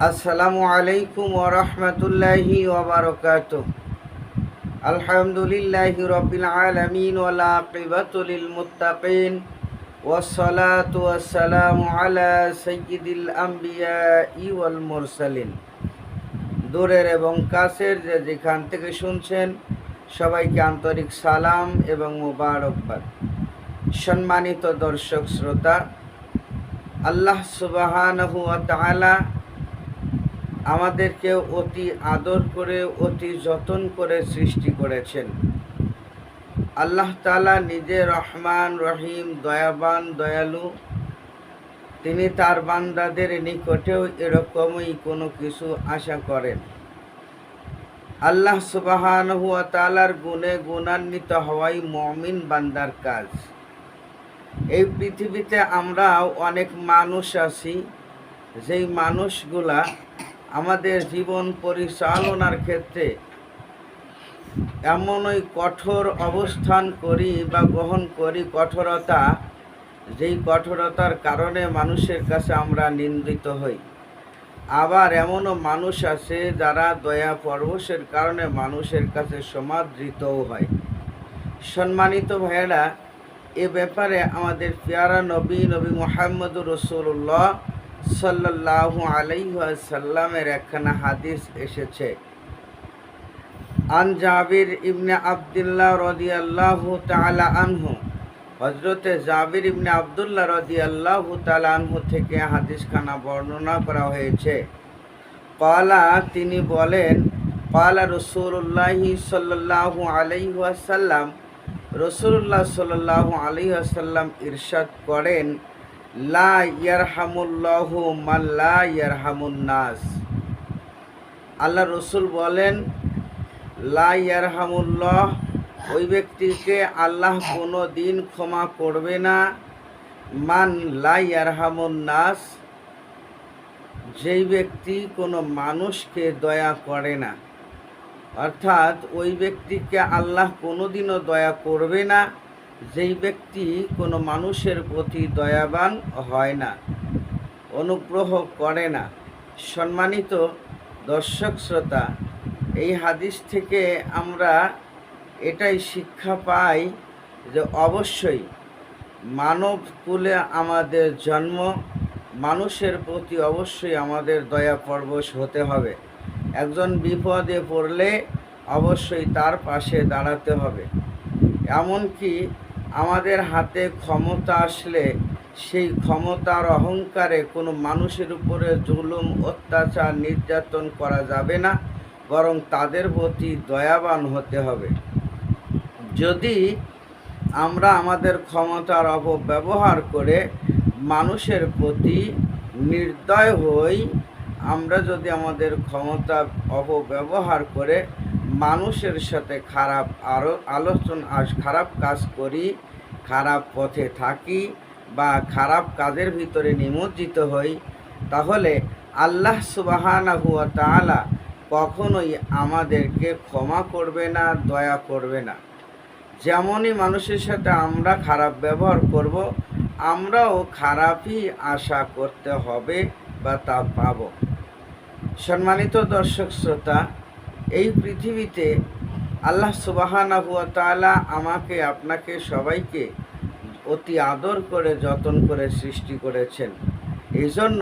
আসসালামু আলাইকুম ওরহমতুল্লাহি ওবরকাত আলহামদুলিল্লাহি রবিল আলমিন ওলাকিবাতুলিল মুত্তাকিন والصلاة والسلام على سيد الأنبياء والمرسلين দূরের এবং কাছের যে যেখান থেকে শুনছেন সবাইকে আন্তরিক সালাম এবং মুবারকবাদ সম্মানিত দর্শক শ্রোতা আল্লাহ সুবাহানহু ওয়া তাআলা আমাদেরকে অতি আদর করে, অতি যতন করে সৃষ্টি করেছেন। আল্লাহ তালা নিজে রহমান, রহিম, দয়াবান, দয়ালু। তিনি তার বান্দাদের নিকটেও এরকমই কোনো কিছু আশা করেন। আল্লাহ সুবাহান তালার গুণে গুণান্বিত হওয়াই মমিন বান্দার কাজ। এই পৃথিবীতে আমরা অনেক মানুষ আছি। যেই মানুষগুলা আমাদের জীবন পরিচালনার ক্ষেত্রে এমনই কঠোর অবস্থান করি বা গ্রহণ করি, কঠোরতা, যেই কঠোরতার কারণে মানুষের কাছে আমরা নিন্দিত হই। আবার এমনও মানুষ আছে যারা দয়া পরবশের কারণে মানুষের কাছে সমাদৃতও হয়। সম্মানিত ভাইয়েরা, এ ব্যাপারে আমাদের পেয়ারা নবী নবী মোহাম্মদুর রসুল্লাহ সাল্লাহ আলাইসাল্লামের একখানা হাদিস এসেছে। আন জাবির ইবনে আবদুল্লাহ রদি তালা আনহু হজরতে জাবির ইবনে আবদুল্লাহ রদি তালা আনহু থেকে হাদিসখানা বর্ণনা করা হয়েছে। কলা তিনি বলেন পালা রসুল্লাহি সাল্লাহ আলাইসাল্লাম রসুল্লাহ সাল্লাহ আলাইসাল্লাম ইরশাদ করেন লা আল্লাহ রসুল বলেন, লা ওই ব্যক্তিকে আল্লাহ কোনো দিন ক্ষমা করবে না। মান লা ইয়ারহামুন নাস, যেই ব্যক্তি কোনো মানুষকে দয়া করে না। অর্থাৎ ওই ব্যক্তিকে আল্লাহ কোনোদিনও দয়া করবে না। যেই ব্যক্তি কোনো মানুষের প্রতি দয়াবান হয় না, অনুগ্রহ করে না। সম্মানিত দর্শক শ্রোতা, এই হাদিস থেকে আমরা এটাই শিক্ষা পাই যে অবশ্যই মানব কুলে আমাদের জন্ম, মানুষের প্রতি অবশ্যই আমাদের দয়া পরবশ হতে হবে। একজন বিপদে পড়লে অবশ্যই তার পাশে দাঁড়াতে হবে। এমনকি আমাদের হাতে ক্ষমতা আসলে সেই ক্ষমতার অহংকারে কোনো মানুষের উপরে জুলুম, অত্যাচার, নির্যাতন করা যাবে না, বরং তাদের প্রতি দয়াবান হতে হবে। যদি আমরা আমাদের ক্ষমতার অপব্যবহার করে মানুষের প্রতি নির্দয় হই, আমরা যদি আমাদের ক্ষমতা অপব্যবহার করে মানুষের সাথে খারাপ আরও আলোচনা খারাপ কাজ করি, খারাপ পথে থাকি বা খারাপ কাজের ভিতরে নিমজ্জিত হই, তাহলে আল্লাহ সুবাহানা হুয়া তালা কখনোই আমাদেরকে ক্ষমা করবে না, দয়া করবে না। যেমনই মানুষের সাথে আমরা খারাপ ব্যবহার করব, আমরাও খারাপই আশা করতে হবে বা তা পাব। সম্মানিত দর্শক, শ্রোতা এই পৃথিবীতে আল্লাহ সুবাহানা হুয়া তালা আমাকে, আপনাকে, সবাইকে অতি আদর করে, যতন করে সৃষ্টি করেছেন। এই জন্য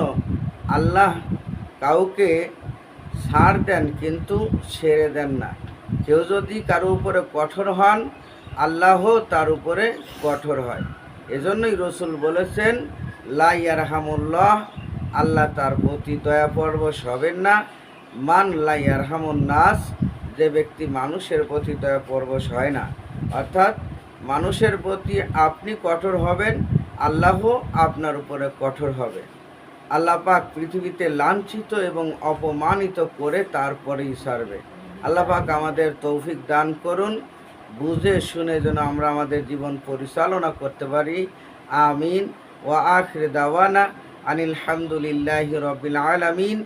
আল্লাহ কাউকে ছাড় দেন, কিন্তু ছেড়ে দেন না। কেউ যদি কারও উপরে কঠোর হন, আল্লাহ তার উপরে কঠোর হয়। এজন্যই রসুল বলেছেন লাইয়ার হামুল্লাহ আল্লাহ তার প্রতি দয়া পরবশ হবেন না মান লাইয়ার হামুন নাস, যে ব্যক্তি মানুষের প্রতি দয়া পরবশ হয় না। অর্থাৎ মানুষের প্রতি আপনি কঠোর হবেন, আল্লাহ আপনার উপরে কঠোর হবে। আল্লাহ পাক পৃথিবীতে লাঞ্ছিত এবং অপমানিত করে তারপরেই সারবে। আল্লাহ পাক আমাদের তৌফিক দান করুন। বুঝে শুনে যেন আমরা আমাদের জীবন পরিচালনা করতে পারি। আমিন। ও আখরে দাওয়ানা আনিল হামদুলিল্লাহ রবিল আলমিন।